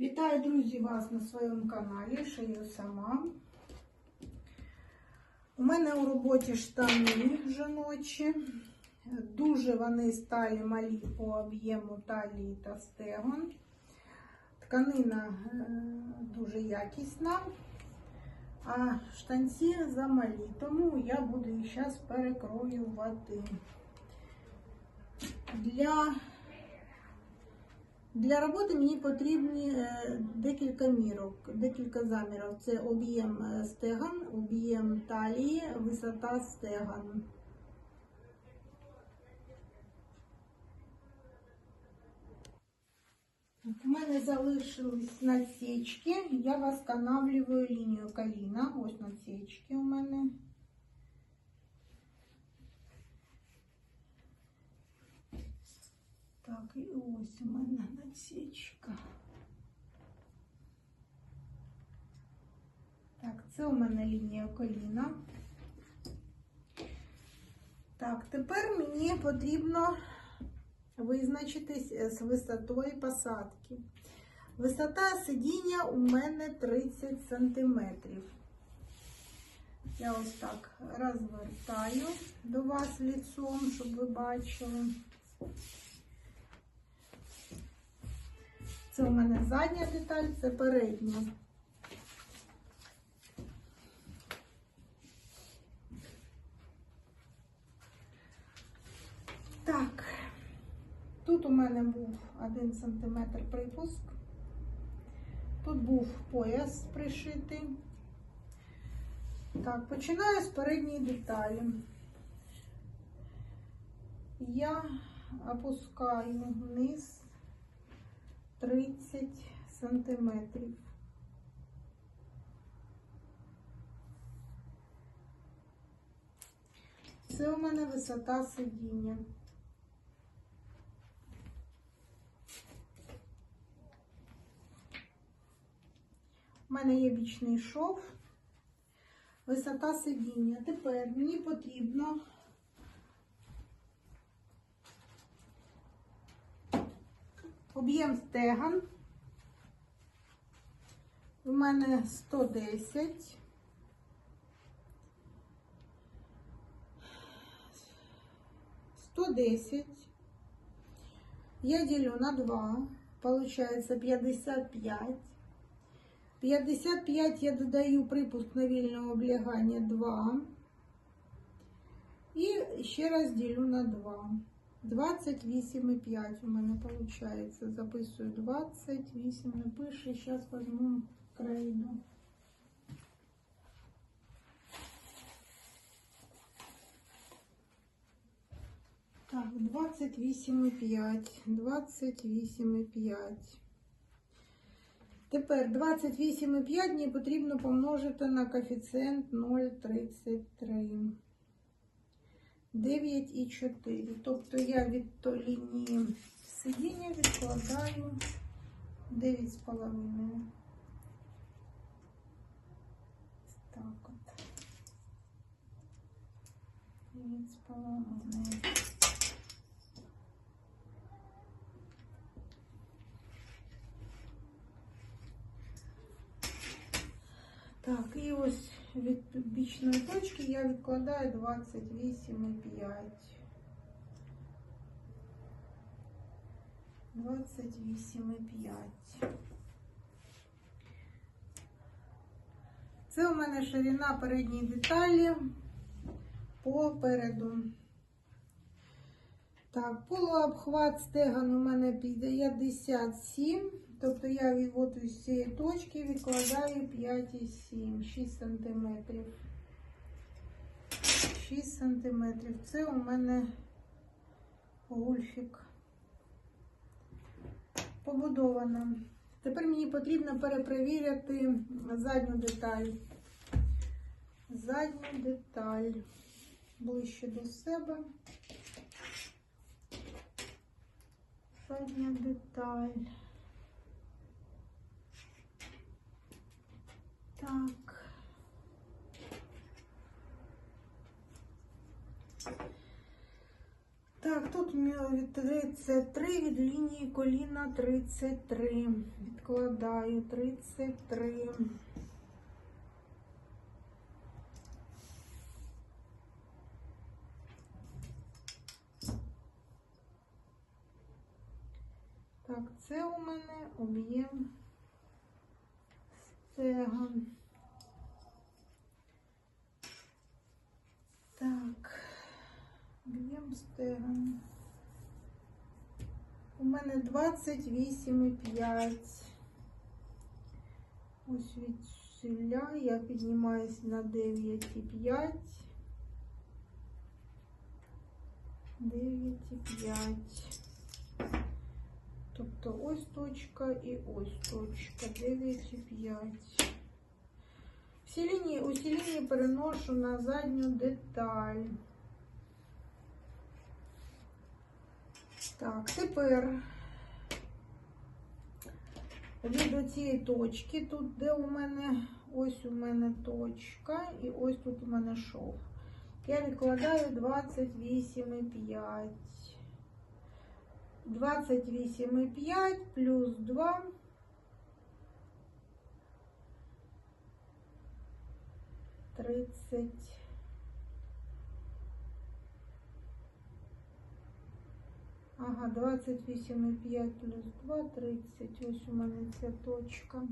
Вітаю, друзі, вас на своєму каналі Шию сама. У мене у роботі штани жіночі. Дуже вони стали малі по об'єму талії та стегон. Тканина е, дуже якісна, а штанці замалі, тому я буду їх зараз перекроювати. Для для роботи мені потрібні е, декілька мірок, декілька замірів. Це об'єм е, стеган, об'єм талії, висота стеган. У мене залишились насічки. Я восстанавливаю лінію коліна. Ось насічки у мене. Так, і ось у мене насічка. Так, це у мене лінія коліна. Так, тепер мені потрібно визначитись е, з висотою посадки. Висота сидіння у мене 30 сантиметрів. Я ось так розвертаю до вас лицом, щоб ви бачили. Це у мене задня деталь, це передня. Так, тут у мене був 1 см припуск. Тут був пояс пришитий. Так, починаю з передньої деталі. Я опускаю вниз 30 сантиметрів. Це у мене висота сидіння. У мене є бічний шов, висота сидіння. Тепер мені потрібно об'єм стеган. У мене 110. Сто десять. Я делю на 2. Получается 55. 55 я додаю припуск на вільне облягання 2. І ще раз ділю на 2. 28,5 у мене виходить. Записую 28, не пише. Зараз візьму крейду. Так, 28,5. 28,5. Тепер 28,5 мені потрібно помножити на коефіцієнт 0,33. 9,4. Тобто я від то лінії сидіння відкладаю 9,5. Так от. 9,5. Так, і ось від бічної точки я відкладаю 28,5. 28,5. Це у мене ширина передньої деталі попереду. Так, полуобхват стеган у мене 57. Тобто я відводу з цієї точки відкладаю 5,7, 6 сантиметрів. 6 сантиметрів. Це у мене гульфік. Побудована. Тепер мені потрібно перепровірити задню деталь. Задню деталь ближче до себе. Задня деталь. Так. Так, тут від 33 від лінії коліна 33. Відкладаю 33. Так, це у мене об'єм стегон. Так, об'єм стегон. У мене 28,5. Ось від сюля я піднімаюсь на 9,5. 9,5. Тобто ось точка і ось точка 9,5. Всі лінії, усі лінії переношу на задню деталь. Так, тепер від оцієї точки, тут де у мене, ось у мене точка, і ось тут у мене шов. Я відкладаю 28,5. 28,5 плюс 2. Тридцать. Ага, 28,5 плюс 2, 30. Ось у мене ця точка.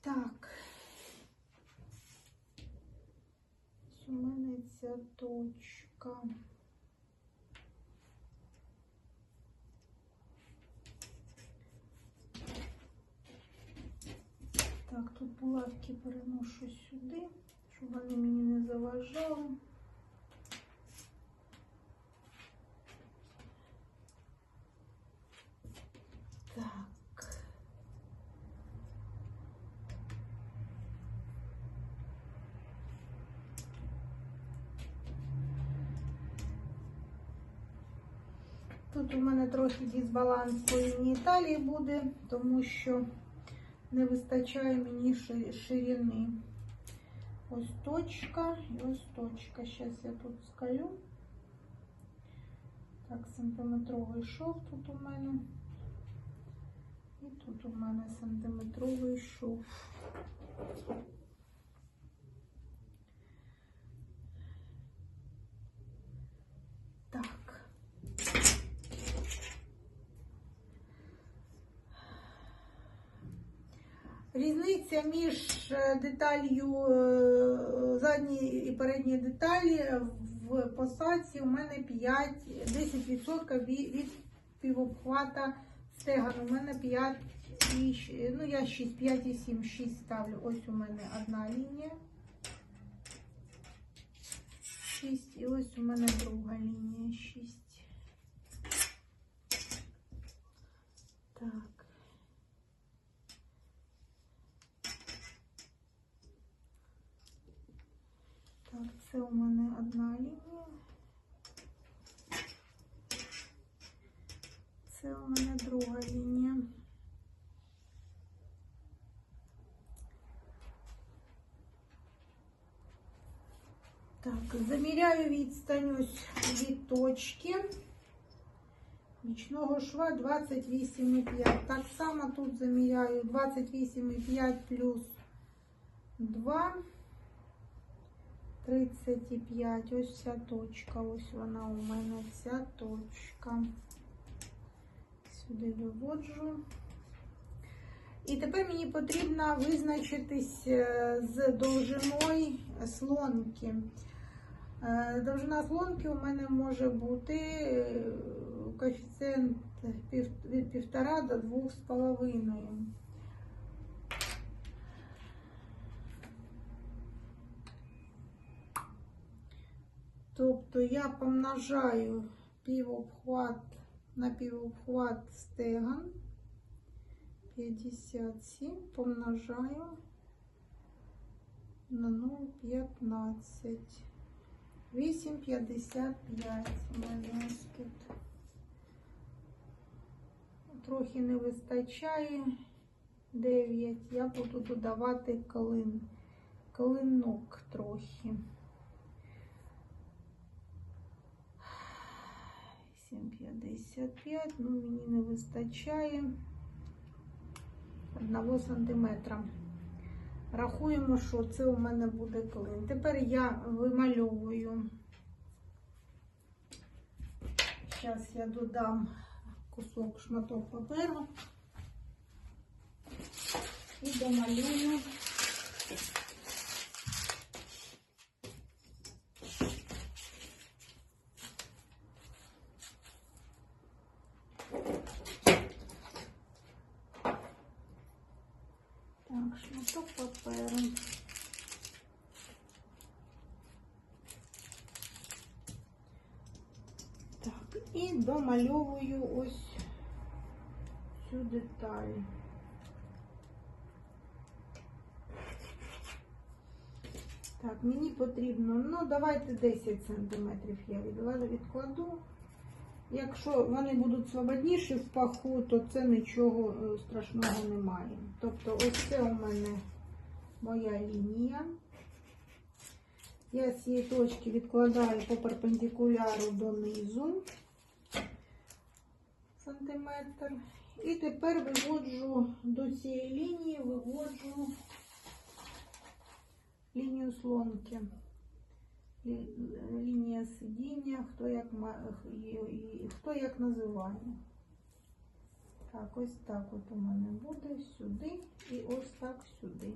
Так. Ось у мене ця точка. Так, тут булавки переношу сюди, щоб вони мені не заважали. Так. Тут у мене трохи дисбаланс по лінії талії буде, тому що не вистачає мені ширини. Ось точка і ось точка. Зараз я тут скалю. Так, сантиметровий шов тут у мене. І тут у мене сантиметровий шов. Так. Різниця між е, деталью е, задньої і передньої деталі в посадці у мене 5, 10% від, півобхвата стеган. У мене 5 і, ну я 6, 5 і 7, 6 ставлю. Ось у мене одна лінія. 6 і ось у мене друга лінія 6. Так. Так, це у мене одна лінія. Це у мене друга лінія. Так, заміряю відстань ось від точки бічного шва 28,5. Так само тут заміряю 28,5 плюс 2. 35, ось ця точка, ось вона у мене ця точка. Сюди виводжу. І тепер мені потрібно визначитись е, з довжиною слонки. Е, Довжина слонки у мене може бути е, коефіцієнт від 1,5 до 2,5. Тобто я помножаю півобхват на півобхват стеган 57 помножаю на 0,15. 8,55 у мене тут. Трохи не вистачає 9. Я буду додавати клин, клинок трохи. 7,55, ну мені не вистачає 1 сантиметра. Рахуємо, що це у мене буде клин. Тепер я вимальовую. Зараз я додам кусок шматок паперу і домалюю. Так, шматок паперу. Так, і домальовую ось цю деталь. Так, мені потрібно, ну давайте 10 сантиметрів я відкладу. Якщо вони будуть свободніші в паху, то це нічого е, страшного немає. Тобто ось це у мене моя лінія. Я з цієї точки відкладаю по перпендикуляру донизу сантиметр. І тепер виводжу до цієї лінії, виводжу лінію слонки. Лінія сидіння, хто як, хто як називає. Так, ось так от у мене буде сюди і ось так сюди.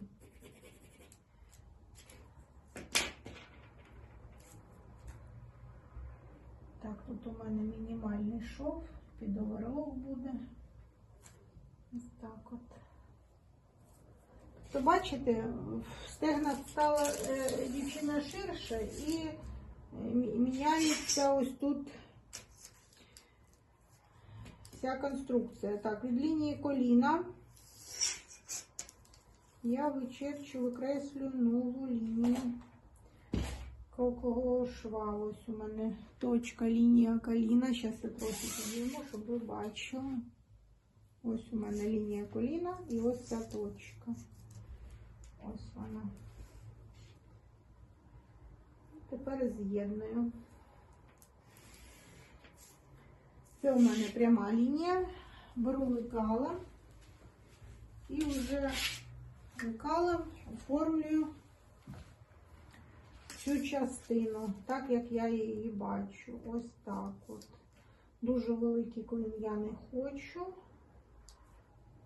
Так, тут у мене мінімальний шов, під оверлок буде. Ось так от. То бачите, в стегнах стала е, дівчина ширша і е, міняється ось тут вся конструкція. Так, від лінії коліна я вичерчу, викреслю нову лінію крокового шва. Ось у мене точка лінія коліна. Зараз я трохи підійму, щоб ви бачили. Ось у мене лінія коліна і ось ця точка. Ось вона. Тепер з'єдную. Це у мене пряма лінія. Беру лекала і вже лекалом оформлюю цю частину, так як я її бачу. Ось так от. Дуже великий клин я не хочу.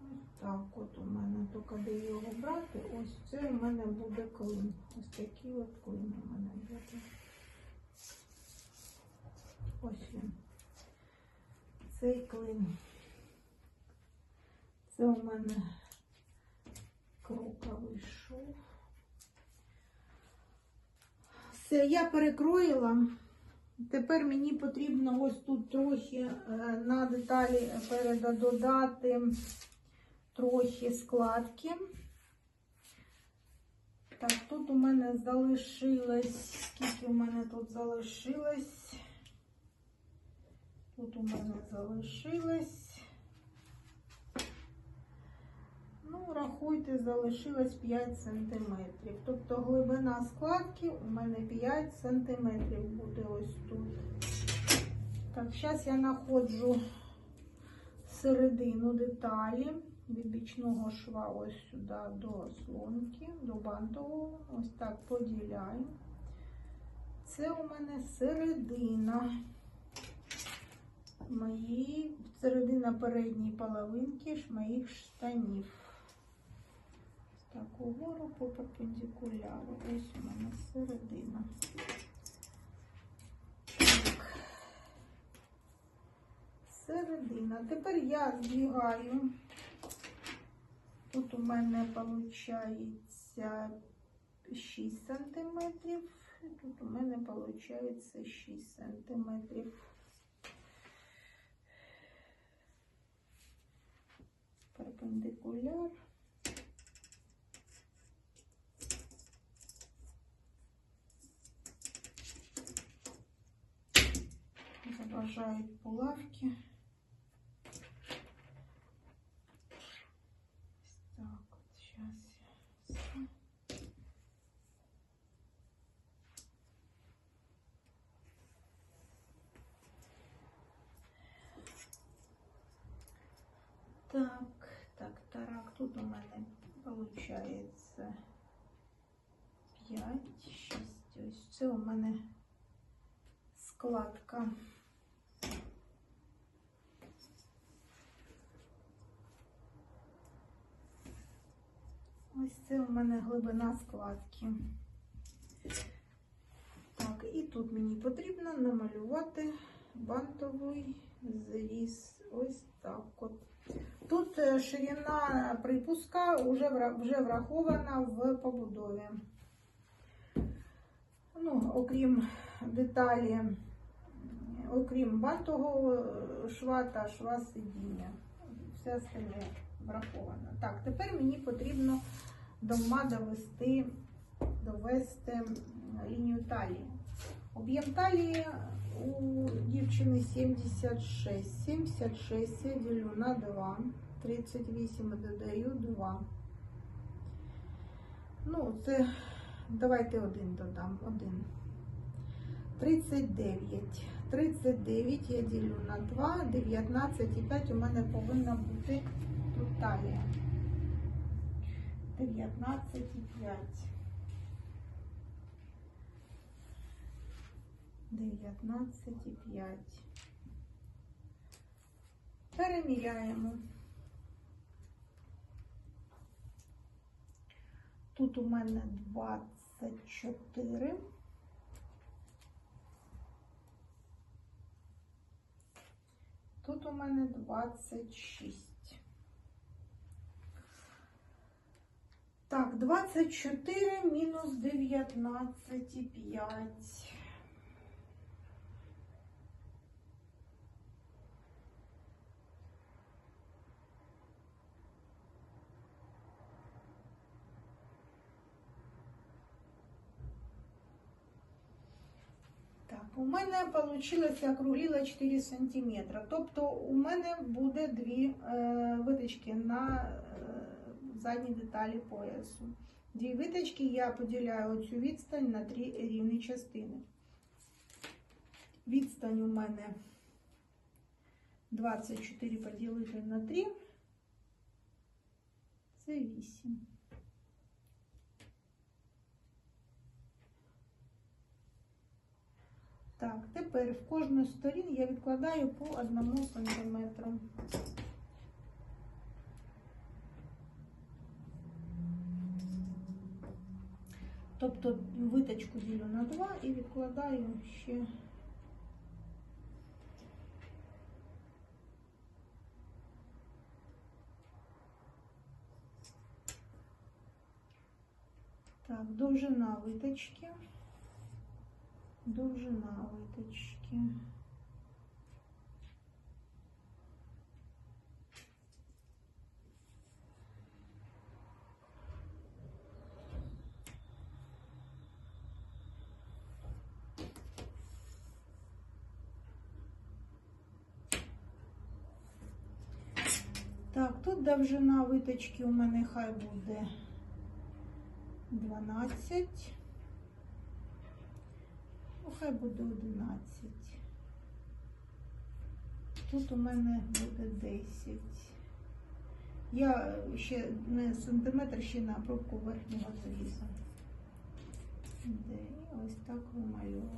Ось так от у мене, тільки де його брати, ось це у мене буде клин. Ось такий от клин у мене буде. Ось він. Цей клин. Це у мене кроковий шов. Все, я перекроїла. Тепер мені потрібно ось тут трохи е, на деталі переда додати трохи складки. Так, тут у мене залишилось, скільки у мене тут залишилось? Тут у мене залишилось. Ну, рахуйте, залишилось 5 сантиметрів. Тобто глибина складки у мене 5 сантиметрів буде ось тут. Так, зараз я знаходжу середину деталі від бічного шва ось сюди до слонки, до бантового. Ось так поділяю. Це у мене середина мої, середина передньої половинки моїх штанів. Так, угору по перпендикуляру. Ось у мене середина. Так. Середина. Тепер я збігаю. Тут у мене виходить 6 сантиметрів. і Тут у мене виходить 6 сантиметрів. Перпендикуляр. поражают булавки. Так, вот сейчас я... Так, так, тарак, тут у мене получається 5, 6, ось у меня складка. Ось це у мене глибина складки. Так, і тут мені потрібно намалювати бантовий зріз. Ось так от. Тут е, ширина припуска вже, вже врахована в побудові. Ну, окрім деталі, окрім бантового е, шва та шва сидіння. Все остальне враховано. Так, тепер мені потрібно дома довести, довести лінію талії. Об'єм талії у дівчини 76. 76 я ділю на 2. 38 і додаю 2. Ну, це давайте один додам. Один. 39. 39 я ділю на 2, 19 і 5 у мене повинна бути тут талія. 19 і 5. 19 і 5. Переміряємо. Тут у мене 24. Тут у мене 26. Так, 24 мінус 19 і 5. Так, у мене вийшло округліло 4 см. Тобто у мене буде дві е, виточки на задній деталі поясу. Дві виточки я поділяю цю відстань на три рівні частини. Відстань у мене 24 поділити на 3. Це 8. Так, тепер в кожну сторін я відкладаю по одному сантиметру. Тобто виточку ділю на 2 і відкладаю ще Так, довжина виточки. Довжина виточки. Довжина виточки у мене хай буде 12. Ну, хай буде 11. Тут у мене буде 10. Я ще не сантиметр ще на пробку верхнього? І ось так вимальовую.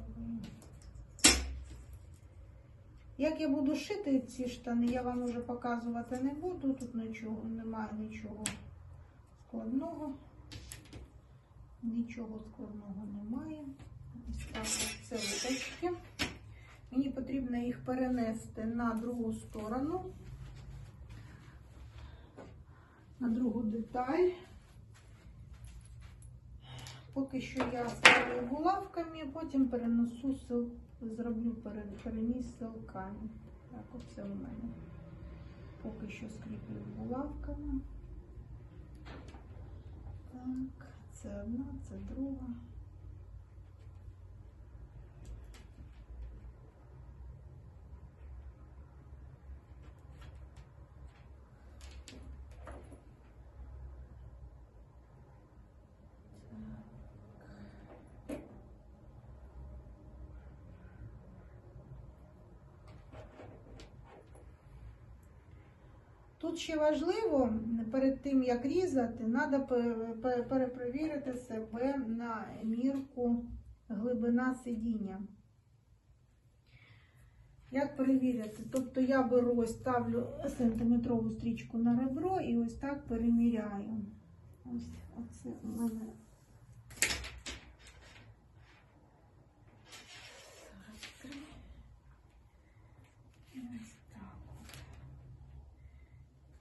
Як я буду шити ці штани, я вам вже показувати не буду. Тут нічого, немає нічого складного. Нічого складного немає. Ось так це виточки. Мені потрібно їх перенести на другу сторону, на другу деталь. Поки що я ставлю булавками, потім перенесу сил, зроблю пере- переніс силками. Так, оце у мене. Поки що скріплю булавками. Так, це одна, це друга. Тут ще важливо, перед тим як різати, треба перепровірити себе на мірку глибина сидіння. Як перевірити? Тобто я беру ось ставлю сантиметрову стрічку на ребро і ось так переміряю. Ось оце у мене. Ось так.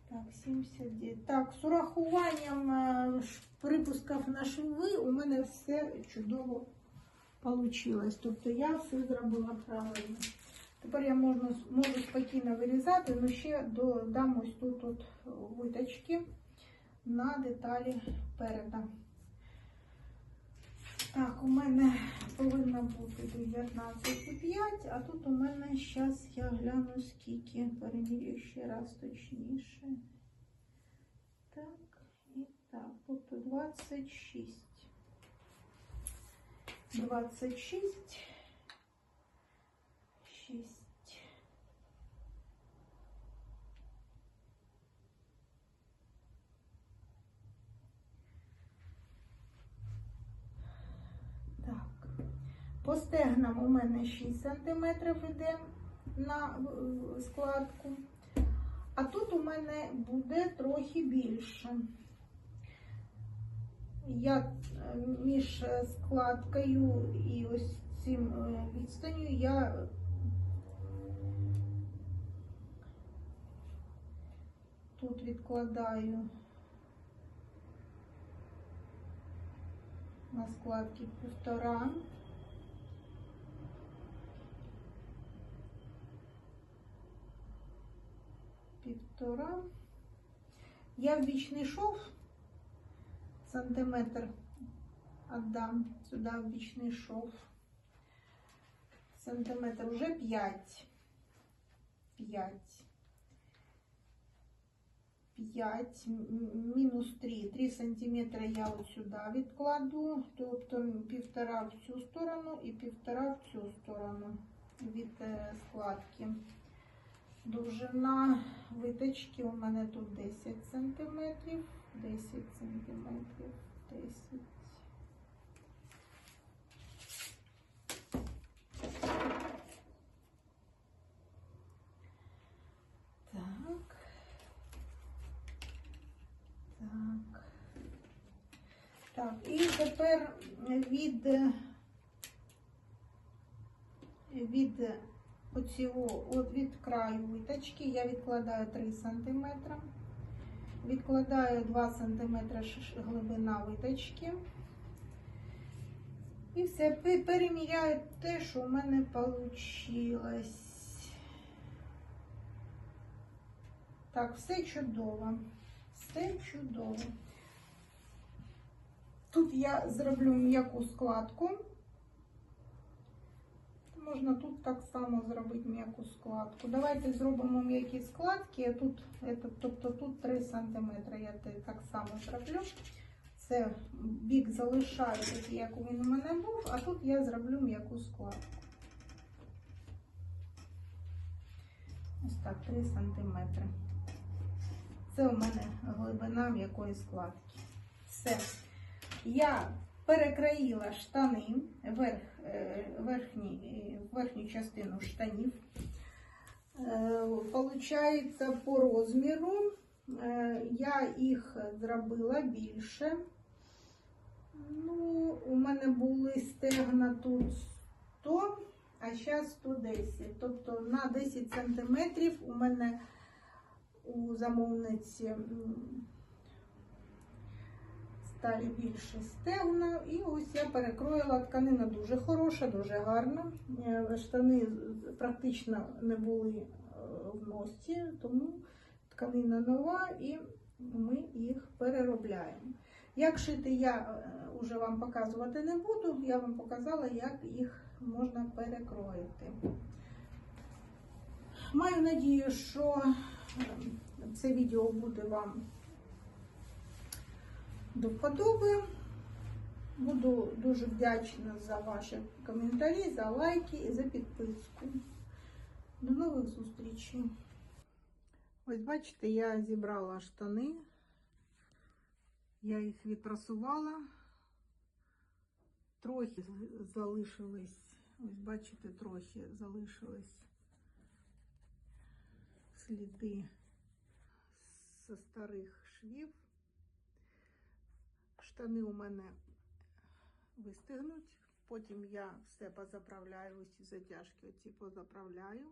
Так, 79. Так, з урахуванням е, припусків на шви у мене все чудово вийшло. Тобто я все зробила правильно. Тепер я можу, можу спокійно вирізати, але ще додам ось тут от виточки на деталі переда. Так, у мене повинно бути 19,5, а тут у мене зараз я гляну скільки, перевірю ще раз точніше. Так, і так, тобто 26. 26. 6. Так. По стегнам у мене 6 см іде на складку. А тут у мене буде трохи більше. Я е, між складкою і ось цим е, відстанню я тут відкладаю на складки півтора. Півтора. Я в бічний шов сантиметр отдам сюди в шов. Сантиметр уже 5. 5. 5, мінус 3, 3 сантиметра я от сюди відкладу, тобто півтора в цю сторону і півтора в цю сторону від е, складки. Довжина виточки у мене тут 10 сантиметрів, 10 сантиметрів, 10. Так. Так. Так, і тепер від, від оцього, от від краю виточки я відкладаю 3 см, відкладаю 2 см глибина виточки. І все, переміряю те, що у мене вийшло. Так, все чудово. Все чудово. Тут я зроблю м'яку складку. Можна тут так само зробити м'яку складку. Давайте зробимо м'які складки. Тут, тобто тут 3 см. Я так само зроблю. Це бік залишаю такий, як він у мене був, а тут я зроблю м'яку складку. Ось так, 3 см. Це у мене глибина м'якої складки. Все. Я перекраїла штани, верх, е, верхні, верхню частину штанів. Е, Получається по розміру. е, Я їх зробила більше. Ну, у мене були стегна тут 100, а зараз 110. Тобто на 10 сантиметрів у мене у замовниці сталі більше стегна. І ось я перекроїла тканина дуже хороша, дуже гарна. Е, Штани практично не були е, в носі, тому тканина нова і ми їх переробляємо. Як шити я вже вам показувати не буду, я вам показала, як їх можна перекроїти. Маю надію, що е, це відео буде вам до вподоби. Буду дуже вдячна за ваші коментарі, за лайки і за підписку. До нових зустрічей! Ось бачите, я зібрала штани. Я їх відпрасувала. Трохи залишились, ось бачите, трохи залишились сліди зі старих швів. Штани у мене вистигнуть. Потім я все позаправляю, усі затяжки оці позаправляю.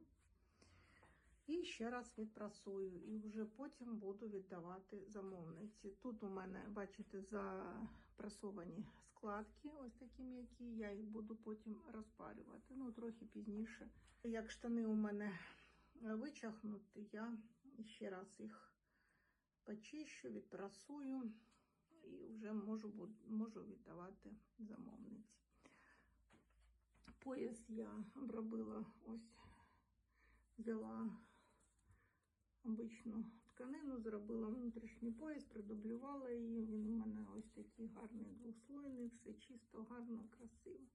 І ще раз відпрасую. І вже потім буду віддавати замовниці. Тут у мене, бачите, запрасовані складки, ось такі м'які. Я їх буду потім розпарювати. Ну, трохи пізніше. Як штани у мене вичахнуть, я ще раз їх почищу, відпрасую і вже можу, можу віддавати замовниці. Пояс я обробила ось, взяла обичну тканину, зробила внутрішній пояс, продублювала її. Він у мене ось такий гарний двослойний, все чисто, гарно, красиво.